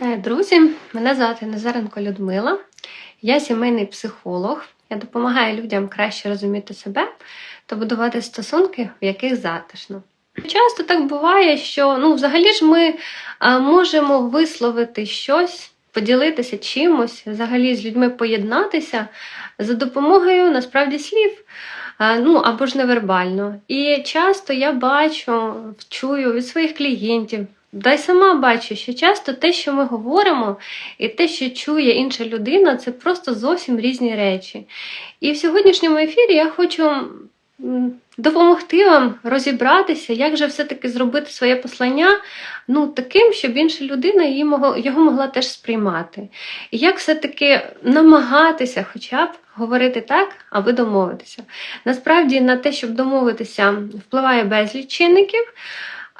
Вітаю, друзі! Мене звати Назаренко Людмила. Я сімейний психолог. Я допомагаю людям краще розуміти себе та будувати стосунки, в яких затишно. Часто так буває, що ну, взагалі ж ми можемо висловити щось, поділитися чимось, взагалі з людьми поєднатися за допомогою насправді слів. Ну або ж невербально. І часто я бачу, чую від своїх клієнтів, та й сама бачу, що часто те, що ми говоримо, і те, що чує інша людина, це просто зовсім різні речі. І в сьогоднішньому ефірі я хочу допомогти вам розібратися, як же все-таки зробити своє послання ну, таким, щоб інша людина його могла теж сприймати. І як все-таки намагатися хоча б говорити так, аби домовитися. Насправді на те, щоб домовитися, впливає безліч чинників.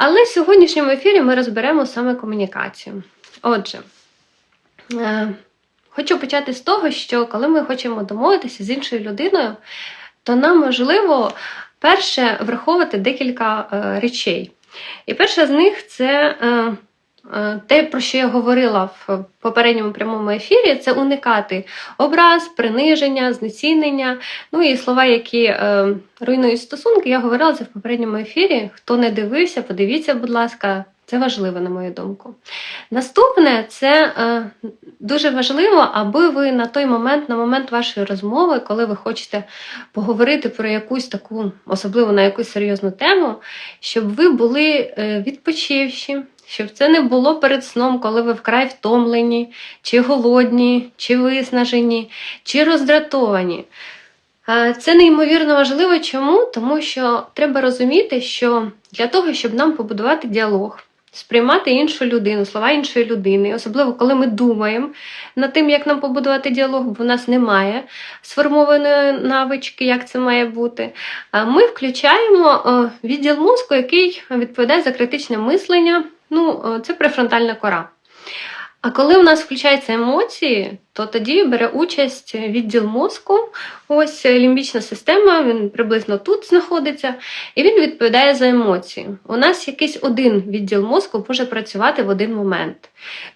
Але в сьогоднішньому ефірі ми розберемо саме комунікацію. Отже, е, хочу почати з того, що коли ми хочемо домовитися з іншою людиною, то нам можливо перше враховувати декілька е, речей. І перша з них це е, те, про що я говорила в попередньому прямому ефірі, це уникати образ, приниження, знецінення. Ну і слова, які е, руйнують стосунки, я говорила це в попередньому ефірі. Хто не дивився, подивіться, будь ласка, це важливо, на мою думку. Наступне це е, дуже важливо, аби ви на той момент, на момент вашої розмови, коли ви хочете поговорити про якусь таку, особливо на якусь серйозну тему, щоб ви були е, відпочивші, щоб це не було перед сном, коли ви вкрай втомлені, чи голодні, чи виснажені, чи роздратовані. Це неймовірно важливо. Чому? Тому що треба розуміти, що для того, щоб нам побудувати діалог, сприймати іншу людину, слова іншої людини, особливо коли ми думаємо над тим, як нам побудувати діалог, бо в нас немає сформованої навички, як це має бути. Ми включаємо е, відділ мозку, який відповідає за критичне мислення. Ну, е, це префронтальна кора. А коли у нас включаються емоції, то тоді бере участь відділ мозку, ось лімбічна система, він приблизно тут знаходиться, і він відповідає за емоції. У нас якийсь один відділ мозку може працювати в один момент.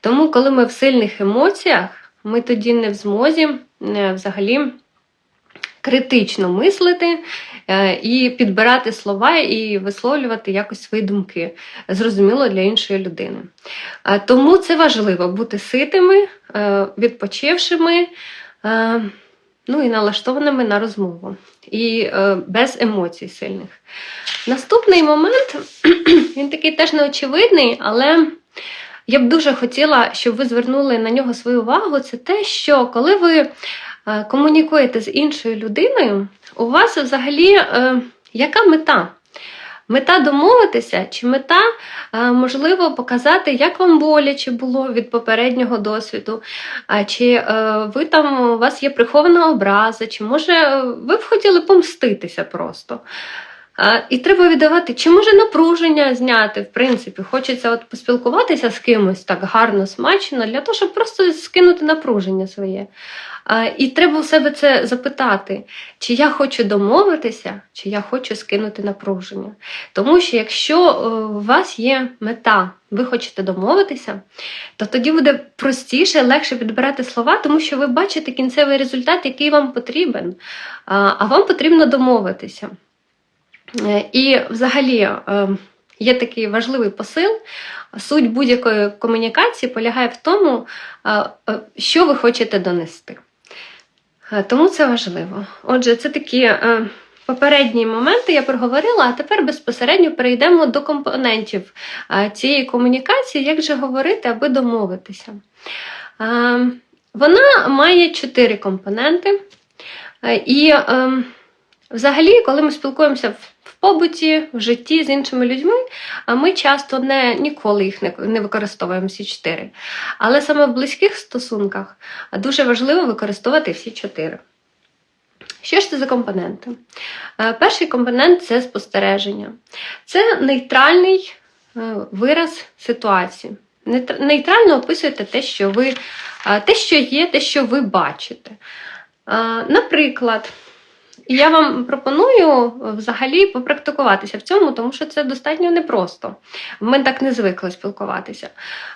Тому, коли ми в сильних емоціях, ми тоді не в змозі е, взагалі критично мислити і підбирати слова і висловлювати якось свої думки, зрозуміло для іншої людини. Е, Тому це важливо бути ситими, е, відпочившими. е, Ну і налаштованими на розмову, і е, без емоцій сильних. Наступний момент, він такий теж неочевидний, але я б дуже хотіла, щоб ви звернули на нього свою увагу. Це те, що коли ви е, комунікуєте з іншою людиною, у вас взагалі е, яка мета? Мета домовитися, чи мета, е, можливо, показати, як вам боляче було від попереднього досвіду, чи е, ви там у вас є прихована образа, чи може е, ви б хотіли помститися просто. А, І треба віддавати, чи може напруження зняти, в принципі, хочеться от поспілкуватися з кимось так гарно, смачно, для того, щоб просто скинути напруження своє. А, І треба у себе це запитати, чи я хочу домовитися, чи я хочу скинути напруження. Тому що якщо е, у вас є мета, ви хочете домовитися, то тоді буде простіше, легше підбирати слова, тому що ви бачите кінцевий результат, який вам потрібен, а а вам потрібно домовитися. Е, І взагалі е, є такий важливий посил. Суть будь-якої комунікації полягає в тому, е, що ви хочете донести. Тому це важливо. Отже, це такі попередні моменти я проговорила, а тепер безпосередньо перейдемо до компонентів цієї комунікації, як же говорити, аби домовитися. Вона має чотири компоненти. І е, взагалі, коли ми спілкуємося в побуті, в житті з іншими людьми, а ми часто не, ніколи їх не, не використовуємо всі чотири. Але саме в близьких стосунках дуже важливо використовувати всі чотири. Що ж це за компоненти? Е, Перший компонент це спостереження. Це нейтральний е, вираз ситуації. Нейтрально описуєте те, що ви, е, те, що є, те, що ви бачите. Наприклад, І я вам пропоную е, взагалі попрактикуватися в цьому, тому що це достатньо непросто. Ми так не звикли спілкуватися.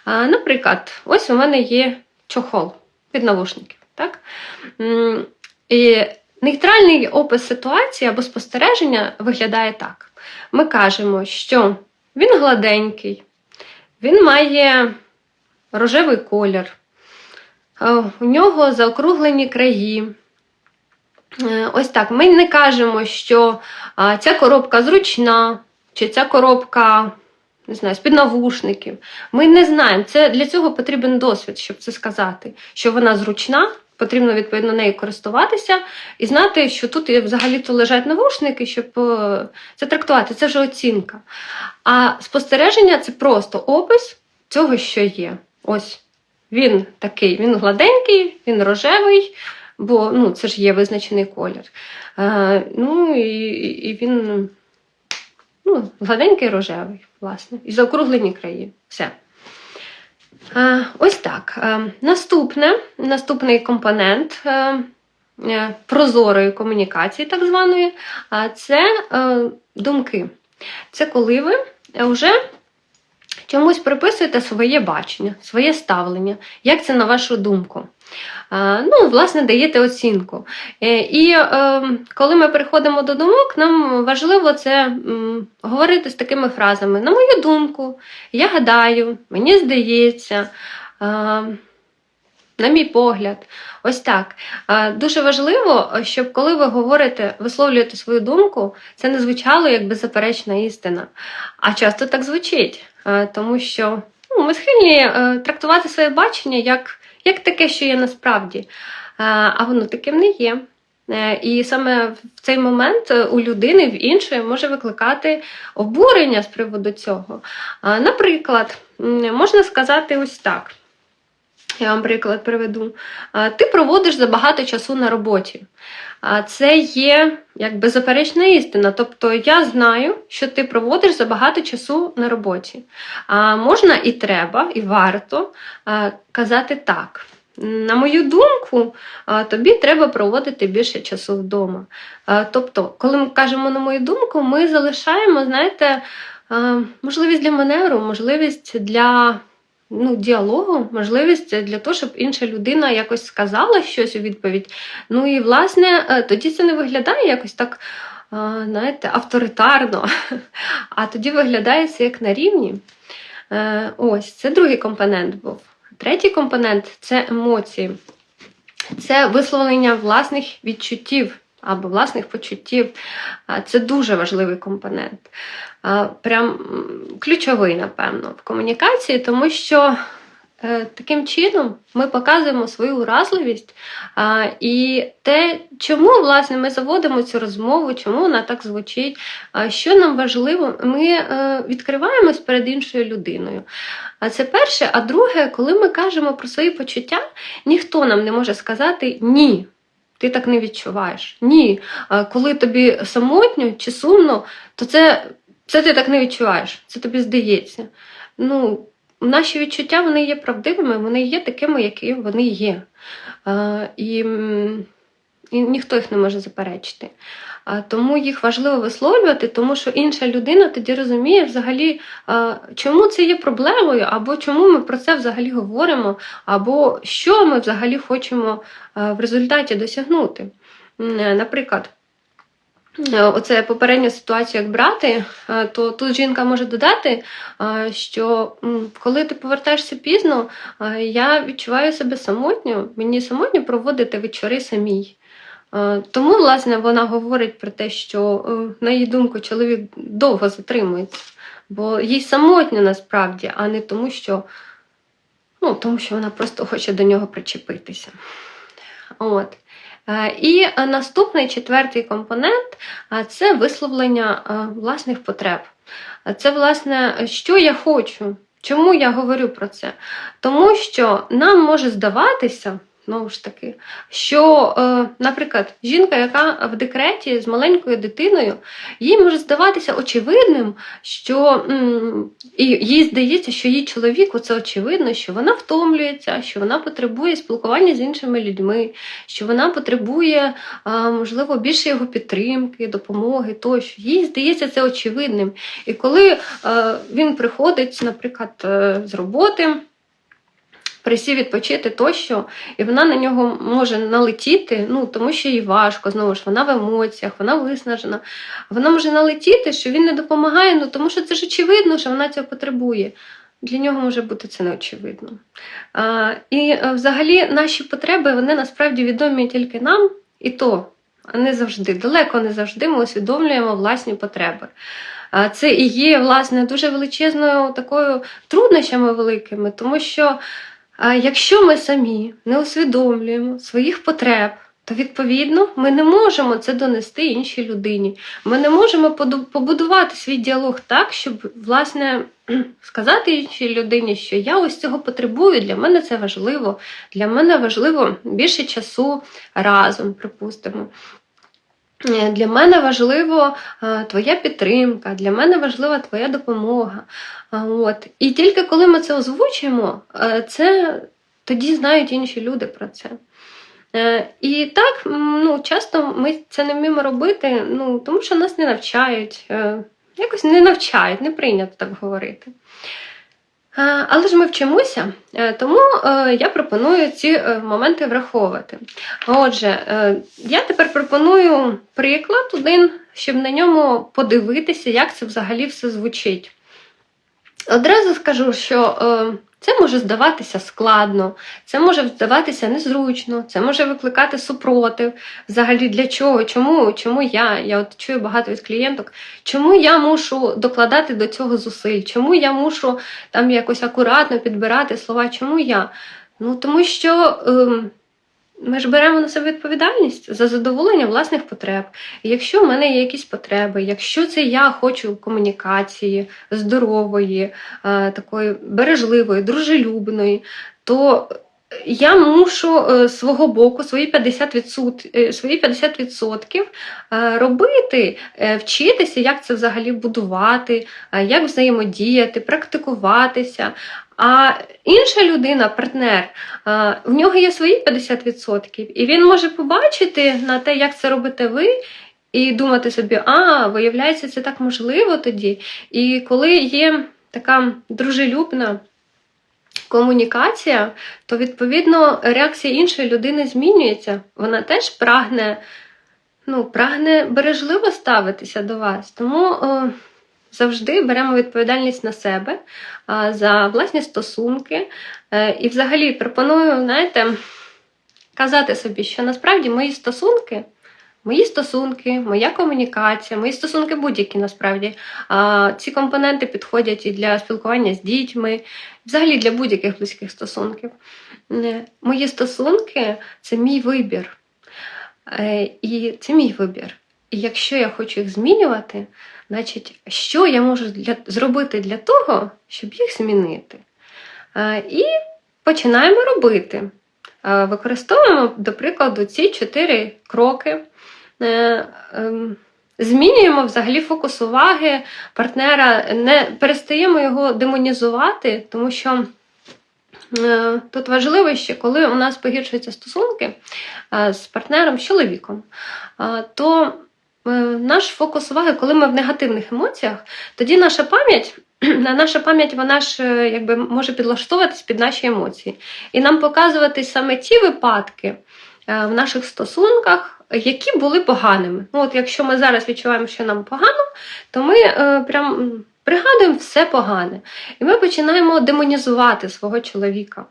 Наприклад, ось у мене є чохол під навушників. Так? І нейтральний опис ситуації або спостереження виглядає так: ми кажемо, що він гладенький, він має рожевий колір, е, у нього заокруглені краї. Е, Ось так. Ми не кажемо, що ця коробка зручна, чи ця коробка не знаю, з-під навушників. Ми не знаємо. Це, для цього потрібен досвід, щоб це сказати, що вона зручна, потрібно відповідно нею користуватися і знати, що тут взагалі-то лежать навушники, щоб е, це трактувати. Це вже оцінка. А спостереження це просто опис цього, що є. Ось він такий, він гладенький, він рожевий бо ну, це ж є визначений колір. Е, ну і, і він ну, гладенький рожевий, власне, і заокруглені краї. Все. Е, ось так. Е, наступне, наступний компонент е, е, прозорої комунікації, так званої, це е, думки. Це коли ви вже чомусь приписуєте своє бачення, своє ставлення. Як це на вашу думку? Е, Ну, власне, даєте оцінку. Е, І е, коли ми переходимо до думок, нам важливо це говорити з такими фразами. На мою думку, я гадаю, мені здається. На мій погляд, ось так. Дуже важливо, щоб коли ви говорите, висловлюєте свою думку, це не звучало як беззаперечна істина. А часто так звучить, тому що ну, ми схильні е, трактувати своє бачення як, як таке, що є насправді, Е, а воно таким не є. Е, І саме в цей момент е, у людини в іншої може викликати обурення з приводу цього. Наприклад, можна сказати ось так. Я вам приклад приведу. Ти проводиш забагато часу на роботі. Це є як беззаперечна істина. Тобто я знаю, що ти проводиш забагато часу на роботі. А можна і треба, і варто казати так. На мою думку, тобі треба проводити більше часу вдома. Тобто, коли ми кажемо на мою думку, ми залишаємо, знаєте, можливість для маневру, можливість для ну, діалогу, можливість для того, щоб інша людина якось сказала щось у відповідь. Ну і власне е, тоді це не виглядає якось так, знаєте, авторитарно, а тоді виглядає це як на рівні. Е, Ось, це другий компонент був. Третій компонент це емоції. Це висловлення власних відчуттів або власних почуттів. Це дуже важливий компонент. Прям ключовий, напевно, в комунікації, тому що е, таким чином ми показуємо свою уразливість і те, чому власне ми заводимо цю розмову, чому вона так звучить, що нам важливо, ми е, відкриваємось перед іншою людиною. А це перше. А друге, коли ми кажемо про свої почуття, ніхто нам не може сказати ні. Ти так не відчуваєш. Ні. Коли тобі самотньо чи сумно, то це, це ти так не відчуваєш, це тобі здається. Ну, наші відчуття вони є правдивими, вони є такими, які вони є. І, і ніхто їх не може заперечити. Тому їх важливо висловлювати, тому що інша людина тоді розуміє взагалі, чому це є проблемою, або чому ми про це взагалі говоримо, або що ми взагалі хочемо в результаті досягнути. Наприклад, е, оце попередню ситуацію, як брати, е, то тут жінка може додати, е, що коли ти повертаєшся пізно, я відчуваю себе самотньо, мені самотньо проводити вечори самій. Е, Тому, власне, вона говорить про те, що, е, на її думку, чоловік довго затримується, бо їй самотньо насправді, а не тому, що, ну, тому що вона просто хоче до нього причепитися. От. Е, І наступний четвертий компонент це висловлення власних потреб. Це, власне, що я хочу. Чому я говорю про це? Тому що нам може здаватися, знову ж таки, що, е, наприклад, жінка, яка в декреті з маленькою дитиною, їй може здаватися очевидним, що і їй здається, що їй чоловіку це очевидно, що вона втомлюється, що вона потребує спілкування з іншими людьми, що вона потребує, можливо, більше його підтримки, допомоги тощо. Їй здається це очевидним. І коли е, він приходить, наприклад, е, з роботи, присів відпочити тощо, і вона на нього може налетіти, ну тому що їй важко, знову ж вона в емоціях, вона виснажена. Вона може налетіти, що він не допомагає, ну тому що це ж очевидно, що вона цього потребує. Для нього може бути це неочевидно. А, і е, взагалі наші потреби вони насправді відомі тільки нам, і то не завжди, далеко не завжди ми усвідомлюємо власні потреби. А Це і є, власне, дуже величезною такою труднощами великими, тому що якщо ми самі не усвідомлюємо своїх потреб, то відповідно ми не можемо це донести іншій людині. Ми не можемо побудувати свій діалог так, щоб власне сказати іншій людині, що я ось цього потребую, для мене це важливо. Для мене важливо більше часу разом, припустимо. Е, Для мене важливо е, твоя підтримка, для мене важлива твоя допомога. От. І тільки коли ми це озвучуємо, е, це тоді знають інші люди про це. І так, ну, часто ми це не вміємо робити, ну, тому що нас не навчають, якось не навчають, не прийнято так говорити. Але ж ми вчимося, е, тому е, я пропоную ці е, моменти враховувати. Отже, я тепер пропоную приклад один, щоб на ньому подивитися, як це взагалі все звучить. Одразу скажу, що це може здаватися складно, це може здаватися незручно, це може викликати супротив. Взагалі для чого? Чому, чому я? Я от чую багато від клієнток, чому я мушу докладати до цього зусиль? Чому я мушу там якось акуратно підбирати слова? Чому я? Ну тому що. Е, ми ж беремо на себе відповідальність за задоволення власних потреб. Якщо в мене є якісь потреби, якщо це я хочу комунікації здорової, е, такої бережливої, дружелюбної, то я мушу е, свого боку свої 50%, е, свої 50% е, робити, вчитися, як це взагалі будувати, як взаємодіяти, практикуватися. А інша людина, партнер, в нього є свої 50%, і він може побачити на те, як це робите ви, і думати собі, а, виявляється, це так можливо тоді. І коли є така дружелюбна комунікація, то відповідно реакція іншої людини змінюється. Вона теж прагне, ну, прагне бережливо ставитися до вас. Тому е, завжди беремо відповідальність на себе за власні стосунки. Е, І взагалі пропоную, знаєте, казати собі, що насправді мої стосунки. Мої стосунки, моя комунікація, мої стосунки будь-які насправді. Ці компоненти підходять і для спілкування з дітьми, взагалі для будь-яких близьких стосунків. Е, Мої стосунки це мій вибір. Е, І це мій вибір. І якщо я хочу їх змінювати, значить, що я можу для, зробити для того, щоб їх змінити? Е, І починаємо робити. Е, Використовуємо, до прикладу, ці чотири кроки. Е, ем, Змінюємо взагалі фокус уваги партнера, не перестаємо його демонізувати, тому що тут важливо ще, коли у нас погіршуються стосунки з партнером, з чоловіком, то наш фокус уваги, коли ми в негативних емоціях, тоді наша пам'ять. Наша пам'ять вона ж е, якби може підлаштовуватись під наші емоції. І нам показувати саме ті випадки е, в наших стосунках, які були поганими. Ну, от якщо ми зараз відчуваємо, що нам погано, то ми е, прям пригадуємо все погане. І ми починаємо демонізувати свого чоловіка.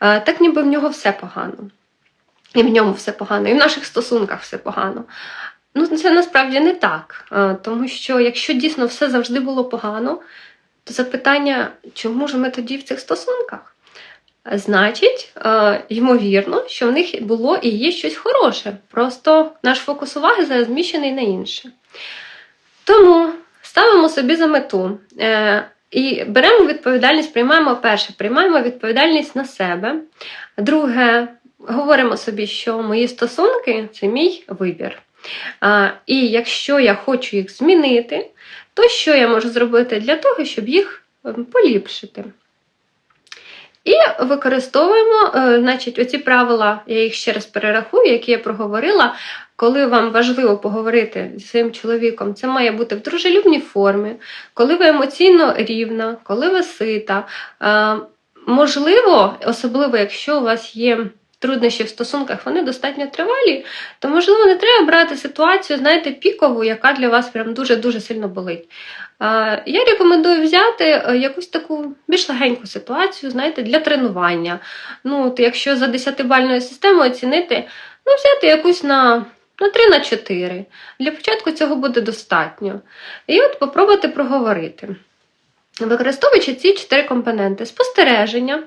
Е, так ніби в нього все погано. І в ньому все погано, і в наших стосунках все погано. Ну, це насправді не так. Тому що якщо дійсно все завжди було погано, то запитання, чому ж ми тоді в цих стосунках? Значить, ймовірно, що в них було і є щось хороше. Просто наш фокус уваги зараз зміщений на інше. Тому ставимо собі за мету е, і беремо відповідальність, приймаємо перше, приймаємо відповідальність на себе. Друге, говоримо собі, що мої стосунки це мій вибір. І якщо я хочу їх змінити, то що я можу зробити для того, щоб їх ем, поліпшити? І використовуємо, е, значить, оці правила, я їх ще раз перерахую, які я проговорила. Коли вам важливо поговорити зі своїм чоловіком, це має бути в дружелюбній формі, коли ви емоційно рівна, коли ви сита. Е, Можливо, особливо, якщо у вас є труднощі в стосунках, вони достатньо тривалі, то, можливо, не треба брати ситуацію, знаєте, пікову, яка для вас прям дуже-дуже сильно болить. Я рекомендую взяти е, якусь таку більш легеньку ситуацію, знаєте, для тренування. Ну, от Якщо за 10-бальною системою оцінити, ну, взяти якусь на. На 3 на 4. Для початку цього буде достатньо. І от попробуйте проговорити. Використовуючи ці чотири компоненти: спостереження,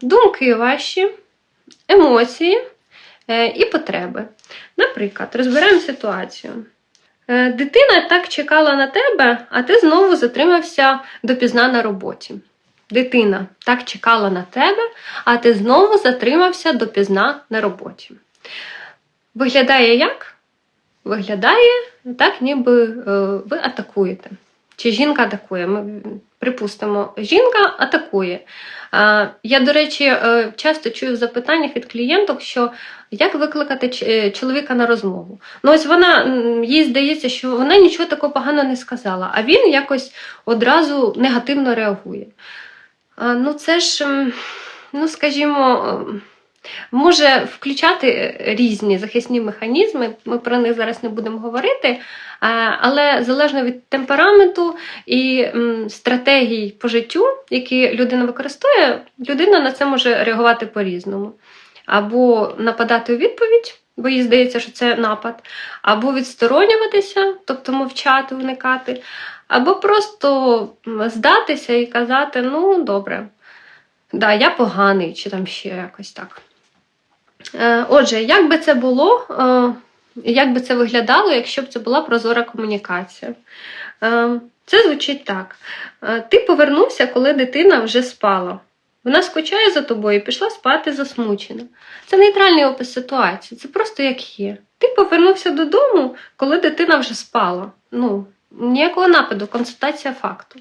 думки ваші, емоції е, і потреби. Наприклад, розберемо ситуацію. Е, Дитина так чекала на тебе, а ти знову затримався допізна на роботі. Дитина так чекала на тебе, а ти знову затримався допізна на роботі. Виглядає як? Виглядає так, ніби е, ви атакуєте. Чи жінка атакує? Припустимо, жінка атакує. Я, до речі, е, часто чую в запитаннях від клієнток, що як викликати е, чоловіка на розмову. Ну, ось вона їй здається, що вона нічого такого поганого не сказала, а він якось одразу негативно реагує. Ну, це ж, ну, скажімо. Може включати різні захисні механізми. Ми про них зараз не будемо говорити, але залежно від темпераменту і стратегій по життю, які людина використовує, людина на це може реагувати по-різному. Або нападати у відповідь, бо їй здається, що це напад, або відсторонюватися, тобто мовчати, уникати, або просто здатися і казати: ну, добре, да, я поганий, чи там ще якось так. Е, Отже, як би це було, е, як би це виглядало, якщо б це була прозора комунікація? Е, Це звучить так: ти повернувся, коли дитина вже спала. Вона скучає за тобою і пішла спати засмучена. Це нейтральний опис ситуації, це просто як є. Ти повернувся додому, коли дитина вже спала. Ну, ніякого нападу, констатація факту.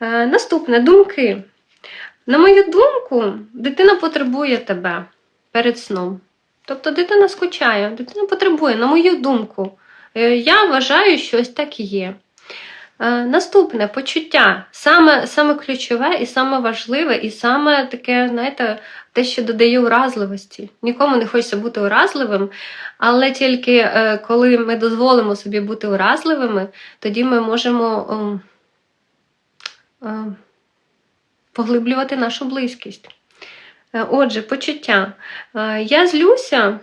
Наступне думки. На мою думку, дитина потребує тебе перед сном. Тобто дитина скучає, дитина потребує, на мою думку. Е, Я вважаю, що ось так і є. Е, Наступне почуття. Саме, саме ключове і саме важливе, і саме таке, знаєте, те, що додає уразливості. Нікому не хочеться бути уразливим, але тільки е, коли ми дозволимо собі бути уразливими, тоді ми можемо ем, ем, поглиблювати нашу близькість. Е, Отже, почуття. Е, Я злюся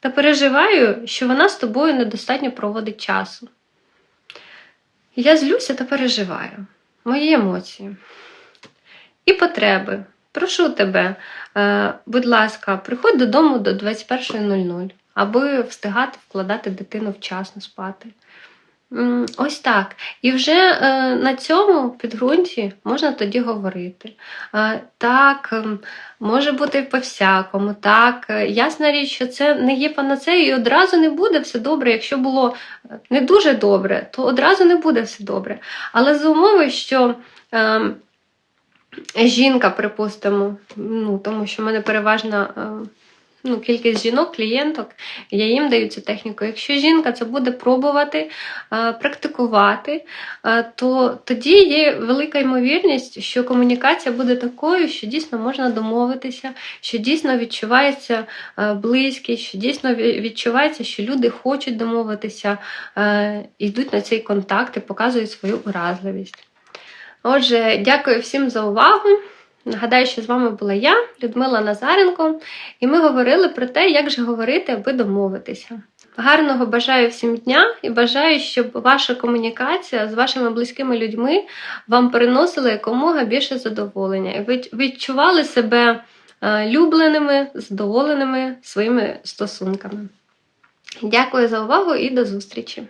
та переживаю, що вона з тобою недостатньо проводить часу. Я злюся та переживаю мої емоції і потреби. Прошу тебе, е, будь ласка, приходь додому до 21.00, аби встигати вкладати дитину вчасно спати. Ось так. І вже е, на цьому підґрунті можна тоді говорити. Е, так, ем, може бути по-всякому. Так, е, ясна річ, що це не є панацею, і одразу не буде все добре. Якщо було не дуже добре, то одразу не буде все добре. Але за умови, що. ем, Жінка, припустимо, ну, тому що в мене переважна е, ну, кількість жінок, клієнток, я їм даю цю техніку. Якщо жінка це буде пробувати, е, практикувати, е, то тоді є велика ймовірність, що комунікація буде такою, що дійсно можна домовитися, що дійсно відчувається е, близькість, що дійсно відчувається, що люди хочуть домовитися, йдуть на цей контакт і показують свою уразливість. Отже, дякую всім за увагу. Нагадаю, що з вами була я, Людмила Назаренко, і ми говорили про те, як же говорити, аби домовитися. Гарного бажаю всім дня і бажаю, щоб ваша комунікація з вашими близькими людьми вам приносила якомога більше задоволення, і ви відчували себе е, любленими, задоволеними своїми стосунками. Дякую за увагу і до зустрічі!